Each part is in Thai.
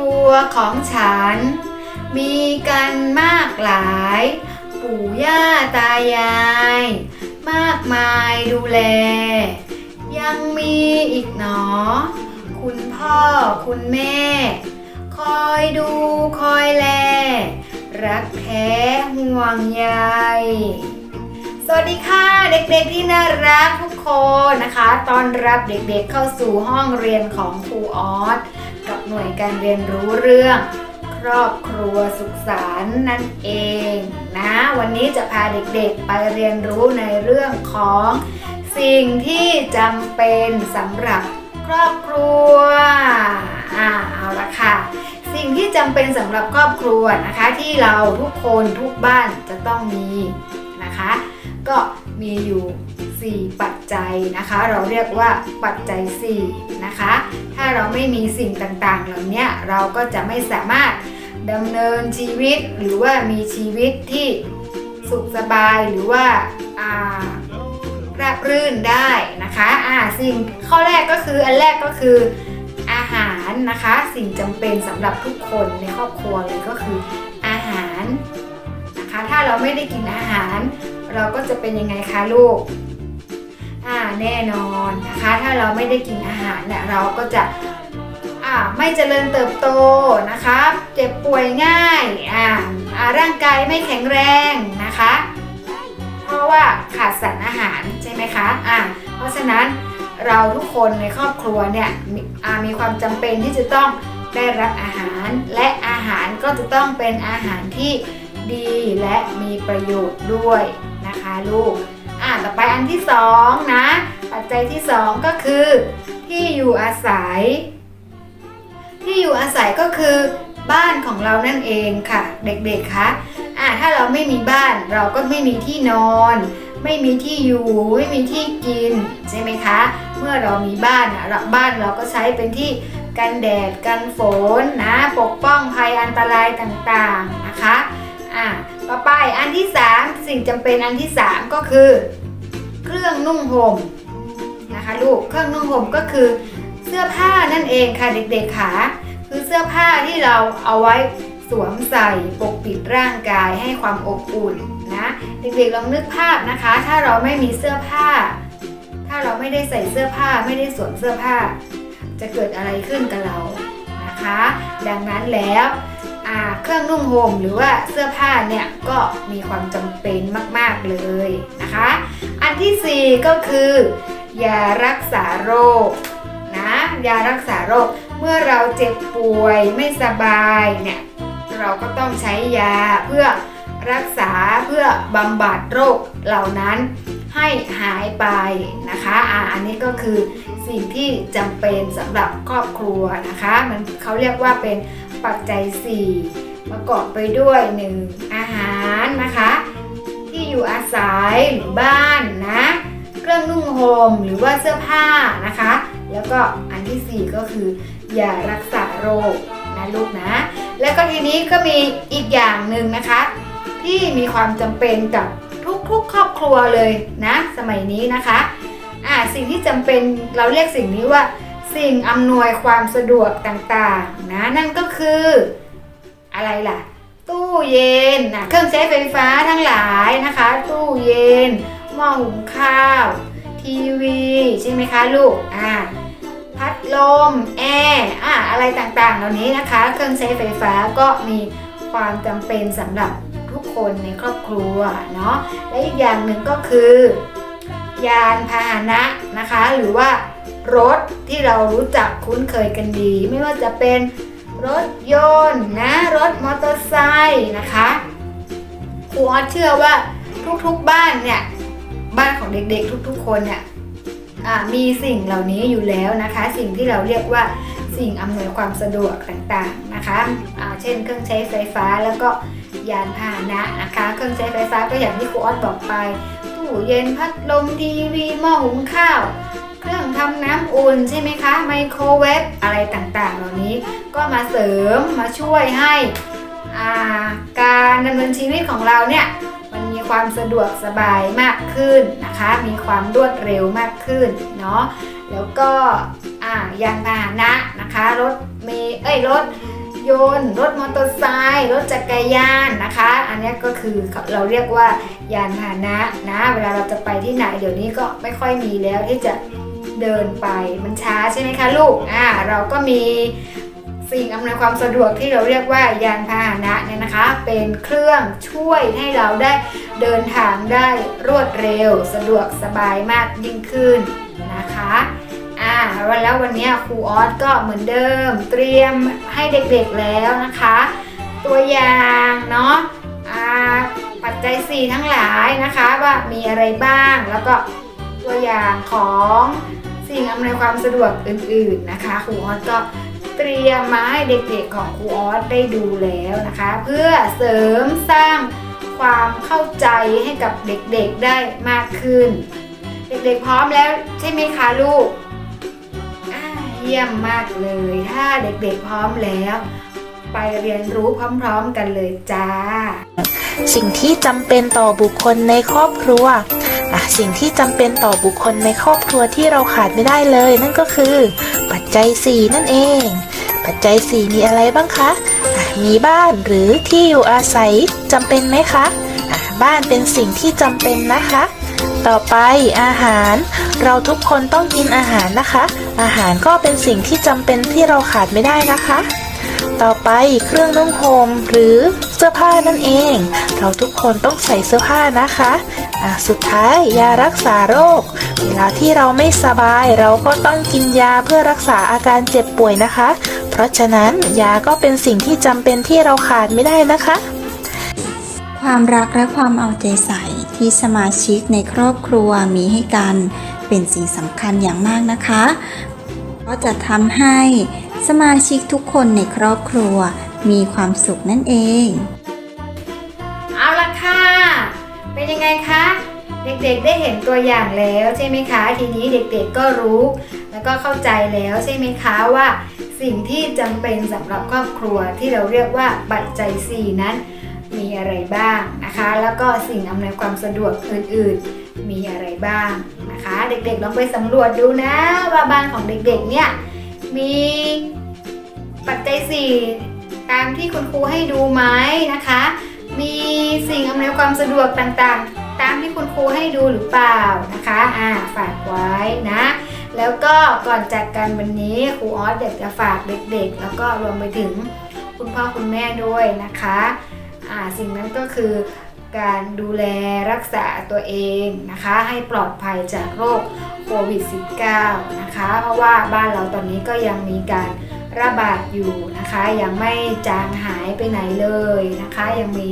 รัวของฉัน มีกันมากหลาย ปู่ย่าตายาย มากมายดูแล ยังมีอีกหนอ คุณพ่อคุณแม่ คอยดูคอยแล รักแท้ห่วงใยสวัสดีค่ะเด็กๆที่น่ารักทุกคนนะคะ ตอนรับเด็กๆเข้าสู่ห้องเรียนของครูออส กับหน่วยการเรียนรู้เรื่อง ครอบครัวสุขสันต์นั่นเองนะ วันนี้จะพาเด็กๆไปเรียนรู้ในเรื่องของ สิ่งที่จำเป็นสำหรับครอบครัวอ่าเอาละค่ะ สิ่งที่จำเป็นสำหรับครอบครัวนะคะ ที่เราทุกคนทุกบ้านจะต้องมีนะคะ ก็มีอยู่ 4 ปัจจัยนะคะ เราเรียกว่าปัจจัย 4 นะคะ ถ้าเราไม่มีสิ่งต่างๆ เหล่านี้เราก็จะไม่สามารถดำเนินชีวิตหรือว่ามีชีวิตที่สุขสบายหรือว่าอ่าราบรื่นได้นะคะอ่าสิ่งข้อแรกก็คืออันแรกก็คืออาหารนะคะ สิ่งจำเป็นสำหรับทุกคนในครอบครัวเลยก็คืออาหารนะคะ ถ้าเราไม่ได้กินอาหาร เราก็จะเป็นยังไงคะลูก แน่นอนนะคะ ถ้าเราไม่ได้กินอาหารเนี่ยเราก็จะไม่เจริญเติบโตนะคะเจ็บป่วยง่ายอ่าร่างกายไม่แข็งแรงนะคะ เพราะว่าขาดสารอาหารใช่ไหมคะอ่าเพราะฉะนั้นเราทุกคนในครอบครัวเนี่ยมีความจำเป็นที่จะต้องได้รับอาหารและอาหารก็จะต้องเป็นอาหารที่ดีและมีประโยชน์ด้วยนะคะลูก ต่อไปอันที่สองนะ ปัจจัยที่สองก็คือ ที่อยู่อาศัย ที่อยู่อาศัยก็คือ บ้านของเรานั่นเองค่ะ เด็กๆคะอ่าถ้าเราไม่มีบ้านเราก็ไม่มีที่นอน ไม่มีที่อยู่ไม่มีที่กินใช่ไหมคะ เมื่อเรามีบ้านอะเราบ้านเราก็ใช้เป็นที่กันแดดกันฝนนะ ปกป้องภัยอันตรายต่างๆนะคะอะ ต่อไปอันที่3สิ่งจำเป็นอันที่3ก็คือ เครื่องนุ่งห่มนะคะลูกเครื่องนุ่งห่มก็คือเสื้อผ้านั่นเองค่ะเด็กๆค่ะคือเสื้อผ้าที่เราเอาไว้สวมใส่ปกปิดร่างกายให้ความอบอุ่นนะเด็กๆลองนึกภาพนะคะ ถ้าเราไม่มีเสื้อผ้า ถ้าเราไม่ได้ใส่เสื้อผ้าไม่ได้สวมเสื้อผ้า จะเกิดอะไรขึ้นกับเรานะคะ ดังนั้นแล้ว เครื่องนุ่งห่มหรือว่าเสื้อผ้าเนี่ยก็มีความจำเป็นมาก ๆ เลยนะคะ อันที่ 4 ก็คือยารักษาโรคนะยารักษาโรคเมื่อเราเจ็บป่วยไม่สบายเนี่ยเราก็ต้องใช้ยาเพื่อรักษาเพื่อบำบัดโรคเหล่านั้นให้หายไปนะคะอ่าอันนี้ก็คือสิ่งที่จำเป็นสำหรับครอบครัวนะคะ มันเขาเรียกว่าเป็น ปัจจัย 4 ประกอบไปด้วย 1. อาหารนะคะ ที่อยู่อาศัยหรือบ้านนะ เครื่องนุ่งห่มหรือว่าเสื้อผ้านะคะ แล้วก็อันทีสี่4 ก็คือยารักษาโรคนะลูกนะ แล้วก็ทีนี้ก็มีอีกอย่างหนึ่งนะคะ ที่มีความจำเป็นกับทุกๆครอบครัวเลยนะ สมัยนี้นะคะอ่าสิ่งที่จำเป็นเราเรียกสิ่งนี้ว่า สิ่งอำนวยความสะดวกต่างๆนะนั่นก็คือ อะไรล่ะ ตู้เย็นนะเครื่องใช้ไฟฟ้าทั้งหลายนะคะ ตู้เย็นหม้อหุงข้าว ทีวีใช่ไหมคะลูกอ่าพัดลมแอร์อ่าอะไรต่างๆ เหล่านี้นะคะ เครื่องใช้ไฟฟ้าก็มีความจำเป็นสำหรับทุกคนในครอบครัวเนาะและอีกอย่างหนึ่งก็คือ ยานพาหนะนะคะ หรือว่า รถที่เรารู้จักคุ้นเคยกันดี ไม่ว่าจะเป็นรถยนต์นะรถมอเตอร์ไซค์นะคะครูออสเชื่อว่าทุกๆบ้านเนี่ยบ้านของเด็กๆ ทุกๆ คนเนี่ยมีสิ่งเหล่านี้อยู่แล้วนะคะ สิ่งที่เราเรียกว่าสิ่งอำนวยความสะดวกต่างๆนะคะอ่าเช่น เครื่องใช้ไฟฟ้าแล้วก็ยานพาหนะนะคะ เครื่องใช้ไฟฟ้าก็อย่างที่ครูออสบอกไป ตู้เย็นพัดลมทีวีหม้อหุงข้าว เครื่องทำน้ำอุ่นใช่ไหมคะ ไมโครเวฟอะไรต่างๆ เหล่านี้ก็มาเสริมมาช่วยให้าการดำเนินชีวิตของเราเนี่ยมันมีความสะดวกสบายมากขึ้นนะคะ มีความรวดเร็วมากขึ้นเนาะแล้วก็ายานพาหนะนะคะรถเมล์เอ้ยรถยนต์รถมอเตอร์ไซค์รถจักรยานนะคะ อันนี้ก็คือเราเรียกว่ายานพาหนะนะ เวลาเราจะไปที่ไหนเดี๋ยวนี้ก็ไม่ค่อยมีแล้วที่จะ เดินไปมันช้าใช่ไหมคะลูกอ่าเราก็มีสิ่งอำนวยความสะดวกที่เราเรียกว่ายานพาหนะเนี่ยนะคะ เป็นเครื่องช่วยให้เราได้เดินทางได้รวดเร็ว สะดวกสบายมากยิ่งขึ้นนะคะอ่าแล้ววันนี้ครูออสก็เหมือนเดิม เตรียมให้เด็กๆแล้วนะคะ ตัวอย่างเนาะอ่าปัจจัย 4 ทั้งหลายนะคะว่ามีอะไรบ้างแล้วก็ ตัวอย่างของสิ่งอำนวยความสะดวกอื่นๆนะคะครูออสก็เตรียมมาให้เด็กๆของครูออสได้ดูแล้วนะคะ เพื่อเสริมสร้างความเข้าใจให้กับเด็กๆได้มากขึ้น เด็กๆพร้อมแล้วใช่ไหมคะลูกเยี่ยมมากเลยถ้าเด็กๆพร้อมแล้ว ไปเรียนรู้พร้อมๆกันเลยจ้า สิ่งที่จำเป็นต่อบุคคลในครอบครัว สิ่งที่จำเป็นต่อบุคคลในครอบครัวที่เราขาดไม่ได้เลย นั่นก็คือ ปัจจัย 4 นั่นเอง ปัจจัย 4 มีอะไรบ้างคะอะมีบ้านหรือที่อยู่อาศัยจำเป็นไหมคะอะบ้านเป็นสิ่งที่จำเป็นนะคะ ต่อไปอาหาร เราทุกคนต้องกินอาหารนะคะ อาหารก็เป็นสิ่งที่จำเป็นที่เราขาดไม่ได้นะคะต่อไปเครื่องนุ่งห่มหรือเสื้อผ้านั่นเอง เราทุกคนต้องใส่เสื้อผ้านะคะ สุดท้ายยารักษาโรค เวลาที่เราไม่สบายเราก็ต้องกินยาเพื่อรักษาอาการเจ็บป่วยนะคะ เพราะฉะนั้นยาก็เป็นสิ่งที่จำเป็นที่เราขาดไม่ได้นะคะ ความรักและความเอาใจใส่ที่สมาชิกในครอบครัวมีให้กันเป็นสิ่งสำคัญอย่างมากนะคะ ก็จะทำให้สมาชิกทุกคนในครอบครัวมีความสุขนั่นเอง เอาละค่ะ เป็นยังไงคะ เด็กๆได้เห็นตัวอย่างแล้วใช่ไหมคะ ทีนี้เด็กๆก็รู้ แล้วก็เข้าใจแล้วใช่ไหมคะว่า สิ่งที่จำเป็นสำหรับครอบครัวที่เราเรียกว่าปัจจัย 4 นั้น มีอะไรบ้างนะคะ แล้วก็สิ่งอำนวยความสะดวกอื่นๆ มีอะไรบ้างนะคะ เด็กๆลองไปสำรวจดูนะว่าบ้านของเด็กๆเนี่ยมีปัจจัย 4 ตามที่คุณครูให้ดูไหมนะคะ มีสิ่งอำนวยความสะดวกต่างๆ ตามที่คุณครูให้ดูหรือเปล่านะคะอ่าฝากไว้นะ แล้วก็ก่อนจากกันวันนี้ครูออสอยากจะฝากเด็กๆ แล้วก็รวมไปถึงคุณพ่อคุณแม่ด้วยนะคะอ่าสิ่งนั้นก็คือการดูแลรักษาตัวเองนะคะ ให้ปลอดภัยจากโรคโควิด -19 นะคะ เพราะว่าบ้านเราตอนนี้ก็ยังมีการ ระบาดอยู่นะคะ ยังไม่จางหายไปไหนเลยนะคะ ยังมี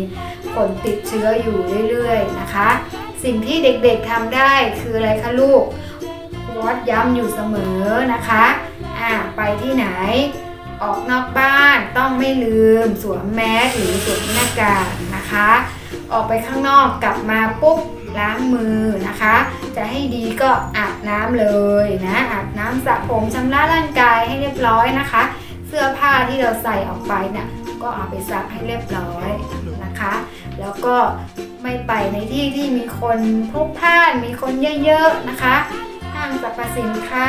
คนติดเชื้ออยู่เรื่อยๆนะคะ สิ่งที่เด็กๆทำได้คืออะไรคะลูกวอดย้ำอยู่เสมอนะคะอ่าไปที่ไหนออกนอกบ้านต้องไม่ลืมสวมแมสหรือสวมหน้ากากนะคะ ออกไปข้างนอกกลับมาปุ๊บ ล้างมือนะคะ จะให้ดีก็อาบน้ำเลยนะอาบน้ำสระผมชำระร่างกายให้เรียบร้อยนะคะ เสื้อผ้าที่เราใส่ออกไปเนี่ยก็เอาไปซักให้เรียบร้อยนะคะ แล้วก็ไม่ไปในที่ที่มีคนพลุกพล่านมีคนเยอะๆนะคะห้างสรรพสินค้า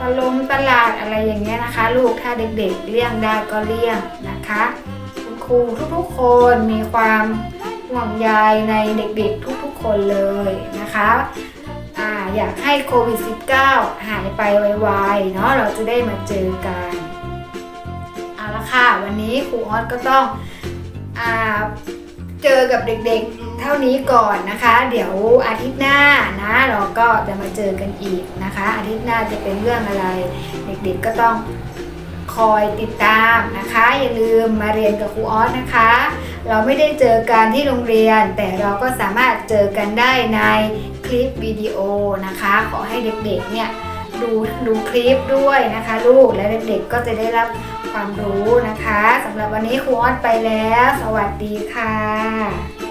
ตลงตลาดอะไรอย่างเงี้ยนะคะ ลูกถ้าเด็กๆเลี่ยงได้ก็เลี่ยงนะคะ คุณครูทุกๆคนมีความ ห่วงใยในเด็กๆทุกๆคนเลยนะคะอ่าอยากให้โควิด -19 หายไปไวๆเนาะเราจะได้มาเจอกันเอาละค่ะ วันนี้ครูออสก็ต้องอ่าเจอกับเด็กๆเท่านี้ก่อนนะคะ เดี๋ยวอาทิตย์หน้านะเราก็จะมาเจอกันอีกนะคะ อาทิตย์หน้าจะเป็นเรื่องอะไร เด็กๆก็ต้องคอยติดตามนะคะ อย่าลืมมาเรียนกับครูออสนะคะ เราไม่ได้เจอกันที่โรงเรียน แต่เราก็สามารถเจอกันได้ในคลิปวิดีโอนะคะ ขอให้เด็กๆเนี่ยดูดูคลิปด้วยนะคะ ลูกและเด็กๆก็จะได้รับความรู้นะคะสำหรับวันนี้ครูออดไปแล้ว สวัสดีค่ะ